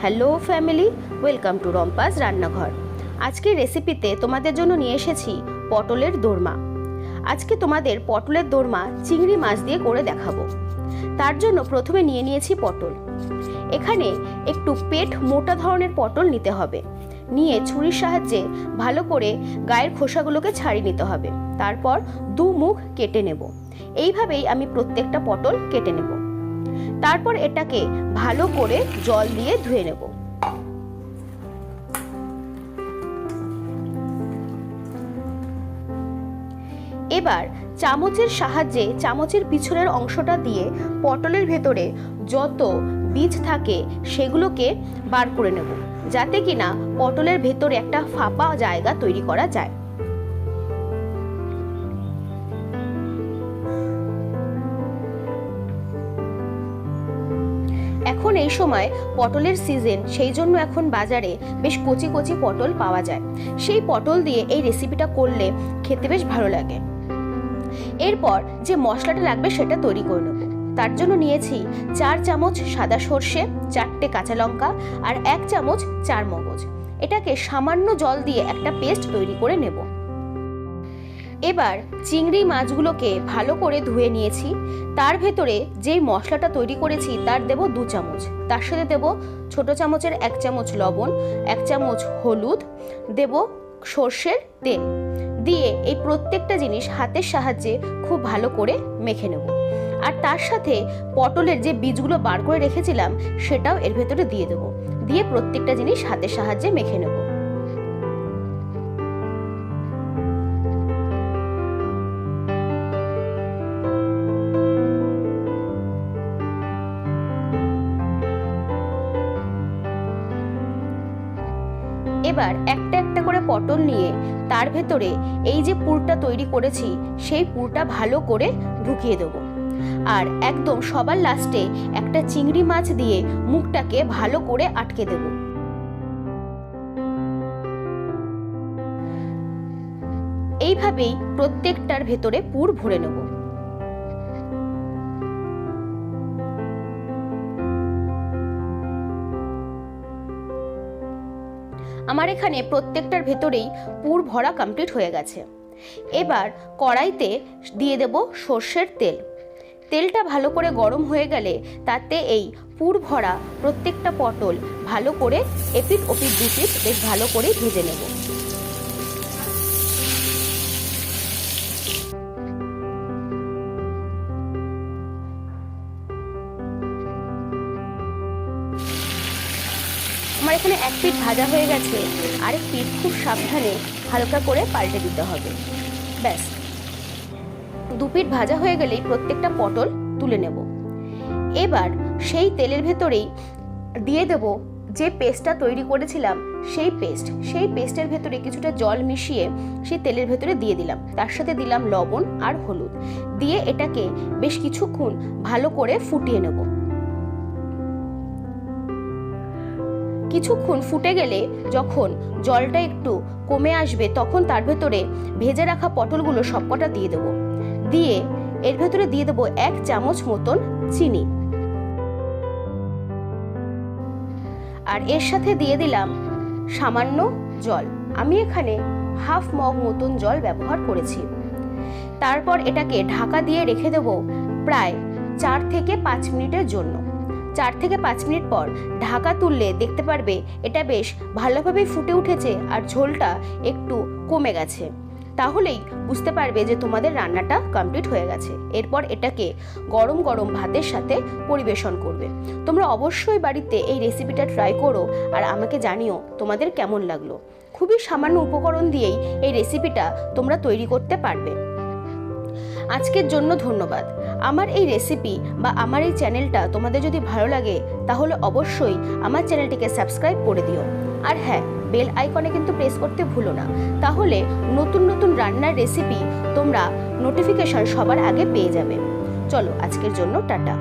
Hello family, welcome to রম্পাস রান্নাঘর। আজকের রেসিপিতে তোমাদের জন্য নিয়ে এসেছি পটলের দোরমা। আজকে তোমাদের পটলের দোরমা চিংড়ি মাছ দিয়ে করে দেখাবো। তার জন্য প্রথমে নিয়ে নিয়েছি পটল। এখানে একটু পেট মোটা ধরনের পটল নিতে হবে। নিয়ে ছুরির সাহায্যে ভালো করে গায়ের খোসাগুলোকে ছাড়িয়ে নিতে হবে। তারপর দু মুখ কেটে নেব। এইভাবেই আমি প্রত্যেকটা পটল কেটে নেব। তারপর এটাকে ভালো করে জল দিয়ে ধুয়ে নেব। এবার চামচের সাহায্যে চামচের পিছনের অংশটা দিয়ে পটলের ভেতরে যত বীজ থাকে সেগুলোকে বার করে নেব, যাতে কিনা পটলের ভেতরে একটা ফাঁপা জায়গা তৈরি করা যায়। এই সময় পটলের সিজন সেই জন্য এখন বাজারে বেশ কচি কচি পটল পাওয়া যায়। সেই পটল দিয়ে এই রেসিপিটা করলে খেতে বেশ ভালো লাগে। এরপর যে মশলাটা লাগবে সেটা তৈরি করে নেব। তার জন্য নিয়েছি চার চামচ সাদা সর্ষে, চারটে কাঁচা লঙ্কা আর এক চামচ চার মগজ এটাকে সামান্য জল দিয়ে একটা পেস্ট তৈরি করে নেব। এবার চিংড়ি মাছগুলোকে ভালো করে ধুয়ে নিয়েছি। তার ভেতরে যেই মশলাটা তৈরি করেছি, তার দেব দু চামচ। তার সাথে দেব ছোট চামচের এক চামচ লবণ, এক চামচ হলুদ, দেব সর্ষের তেল। দিয়ে এই প্রত্যেকটা জিনিস হাতের সাহায্যে খুব ভালো করে মেখে নেব। আর তার সাথে পটলের যে বীজগুলো বার করে রেখেছিলাম, সেটাও এর ভেতরে দিয়ে দেবো। দিয়ে প্রত্যেকটা জিনিস হাতের সাহায্যে মেখে নেব। এবার একটা একটা করে পটল নিয়ে তার ভেতরে এই যে পুরটা তৈরি করেছি, সেই পুরটা ভালো করে ঢুকিয়ে দেবো। আর একদম সবার লাস্টে একটা চিংড়ি মাছ দিয়ে মুখটাকে ভালো করে আটকে দেব। এইভাবেই প্রত্যেকটার ভেতরে পুর ভরে নেব। আমার এখানে প্রত্যেকটার ভেতরেই পুর ভরা কমপ্লিট হয়ে গেছে। এবার কড়াইতে দিয়ে দেব সর্ষের তেল। তেলটা ভালো করে গরম হয়ে গেলে তাতে এই পুর ভরা প্রত্যেকটা পটল ভালো করে এপিট ওপিট দুপিট বেশ ভালো করে ভেজে নেব। আমার এখানে এক পিঠ ভাজা হয়ে গেছে, আরেক পিঠ খুব সাবধানে হালকা করে পাল্টে দিতে হবে। ব্যাস। দু পিঠ ভাজা হয়ে গেলেই প্রত্যেকটা পটল তুলে নেব। এবার সেই তেলের ভেতরেই দিয়ে দেব যে পেস্টটা তৈরি করেছিলাম, সেই পেস্ট। সেই পেস্টের ভেতরে কিছুটা জল মিশিয়ে সেই তেলের ভেতরে দিয়ে দিলাম। তার সাথে দিলাম লবণ আর হলুদ। দিয়ে এটাকে বেশ কিছুক্ষণ ভালো করে ফুটিয়ে নেব। কিছুক্ষণ ফুটে গেলে যখন জলটা একটু কমে আসবে তখন তার ভেতরে ভেজে রাখা পটলগুলো সবকটা দিয়ে দেবো। দিয়ে এর ভেতরে দিয়ে দেবো এক চামচ মতন চিনি। আর এর সাথে দিয়ে দিলাম সামান্য জল। আমি এখানে হাফ মগ মতন জল ব্যবহার করেছি। তারপর এটাকে ঢাকা দিয়ে রেখে দেবো প্রায় চার থেকে পাঁচ মিনিটের জন্য। চার থেকে পাঁচ মিনিট পর ঢাকা তুললে দেখতে পারবে এটা বেশ ভালোভাবে ফুটে উঠেছে আর ঝোলটা একটু কমে গেছে। তাহলেই বুঝতে পারবে যে তোমাদের রান্নাটা কমপ্লিট হয়ে গেছে। এরপর এটাকে গরম গরম ভাতের সাথে পরিবেশন করবে। তোমরা অবশ্যই বাড়িতে এই রেসিপিটা ট্রাই করো আর আমাকে জানিও তোমাদের কেমন লাগল। খুবই সামান্য উপকরণ দিয়েই এই রেসিপিটা তোমরা তৈরি করতে পারবে। আজকের জন্য ধন্যবাদ। আমার এই রেসিপি বা আমার এই চ্যানেলটা তোমাদের যদি ভালো লাগে, তাহলে অবশ্যই আমার চ্যানেলটিকে সাবস্ক্রাইব করে দিও। আর হ্যাঁ বেল আইকনে কিন্তু প্রেস করতে ভুলো না। তাহলে নতুন নতুন রান্নার রেসিপি তোমরা নোটিফিকেশন সবার আগে পেয়ে যাবে। চলো, আজকের জন্য টাটা।